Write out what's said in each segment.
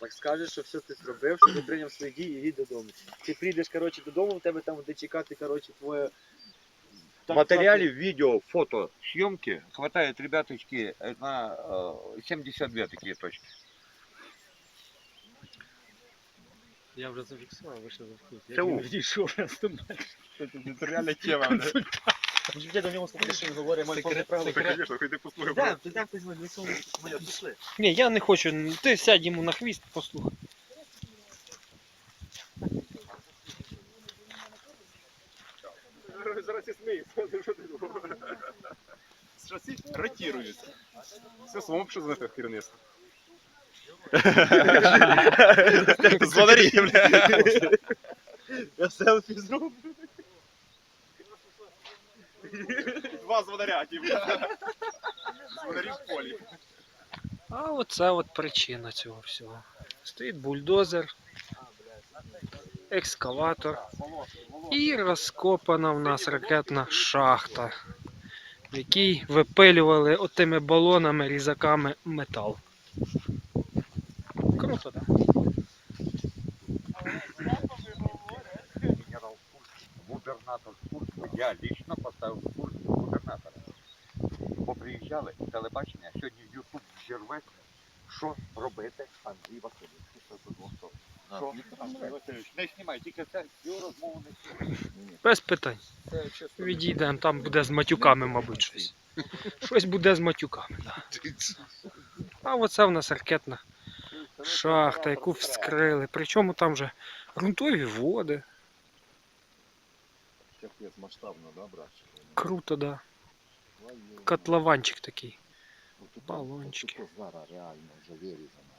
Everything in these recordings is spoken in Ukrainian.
Так скажеш, що все ти зробив, що ти прийняв свої дії і їдь додому. Ти прийдеш, коротше, додому, в тебе там буде чекати, коротше, твоє. так Материале, видео, фото, съемки хватает, ребяточки, на э, 72 такие точки. Я вже зафіксував, вийшов за вкус. Це у. відійшов, я Это реально тема. Я до нього сказав, що він говорить, мой повне право. и послухай. Так, ти так візьми, ми цьому моя пішли. Ні, я не хочу. Ти сядь йому на хвіст, послухай. Зараз і сміється, що ти думаєш? Шасі ротирується. Все самому пишу за керівництво. Звонарі, бля. Я селфі зроблю. Два звонаря, ті, бля. Звонарі в полі. А оце от причина цього всього. Стоїть бульдозер, екскаватор і розкопана в нас ракетна шахта, в якій випилювали отими балонами, різаками метал. Круто, так? Генерал губернатор я лично поставив курс губернатора. Бо приїжджали телебачення, сьогодні Ютуб зірветься. Що робити Андрій Васильович? Що це було? Що? Андрій Васильович, не знімай, тільки це цю розмову не знімай. Без питань. Відійдемо, там буде з матюками, мабуть, щось. Щось буде з матюками, так. А оце в нас ракетна шахта, яку вскрили. Причому там же ґрунтові води. Капец, масштабно, да, брат? Круто, да. Твою Котлованчик такий. Отут- балончики. зараз реально вже вирізано.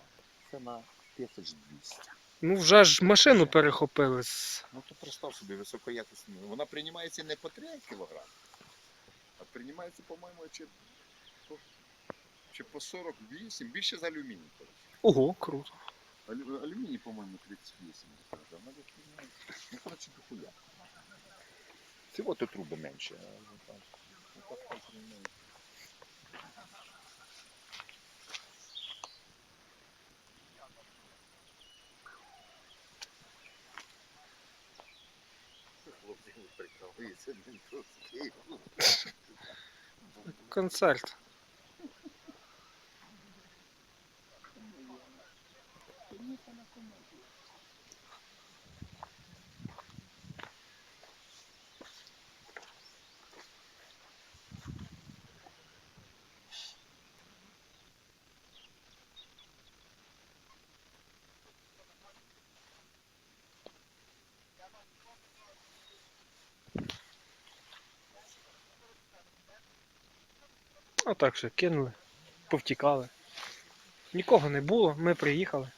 Це на 1200. Ну вже ж машину перехопили з. Ну то представ собі високоякісну. Вона приймається не по 3 кг, а приймається, по-моєму, чи по, чи по 48, більше за алюміній. коротше. Ого, круто. Алю- Алюміній, по-моєму, 38. а вона десь приймається. Ну, коротше, дохуя. Всього то труби менше. а ну, там, ну, так там приймається. Хлопці прикалуються, він тут з Києва. Концерт. А так все, кинули, повтікали. Нікого не було, ми приїхали.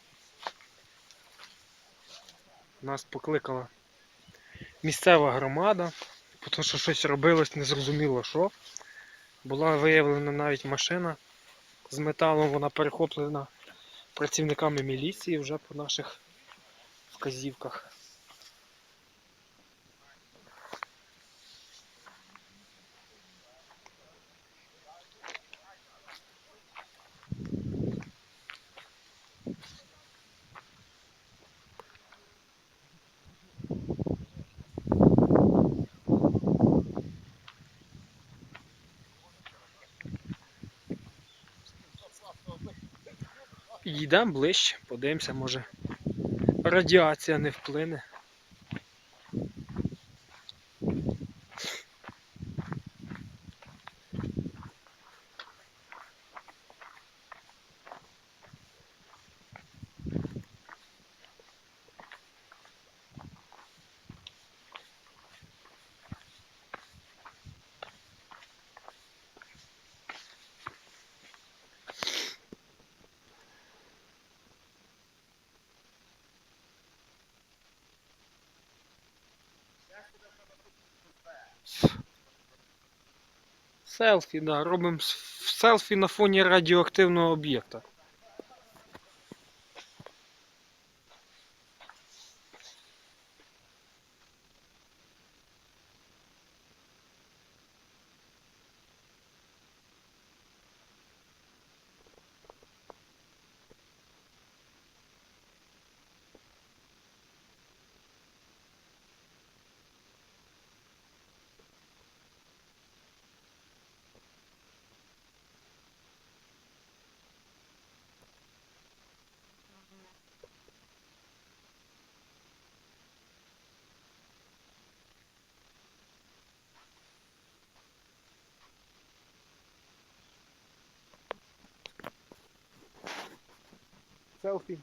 Нас покликала місцева громада, тому що щось робилось, незрозуміло що. Була виявлена навіть машина з металом, вона перехоплена працівниками міліції вже по наших вказівках. Підійдемо ближче, подивимося, може радіація не вплине. Селфі, да, робимо селфі на фоні радіоактивного об'єкта. Селфі.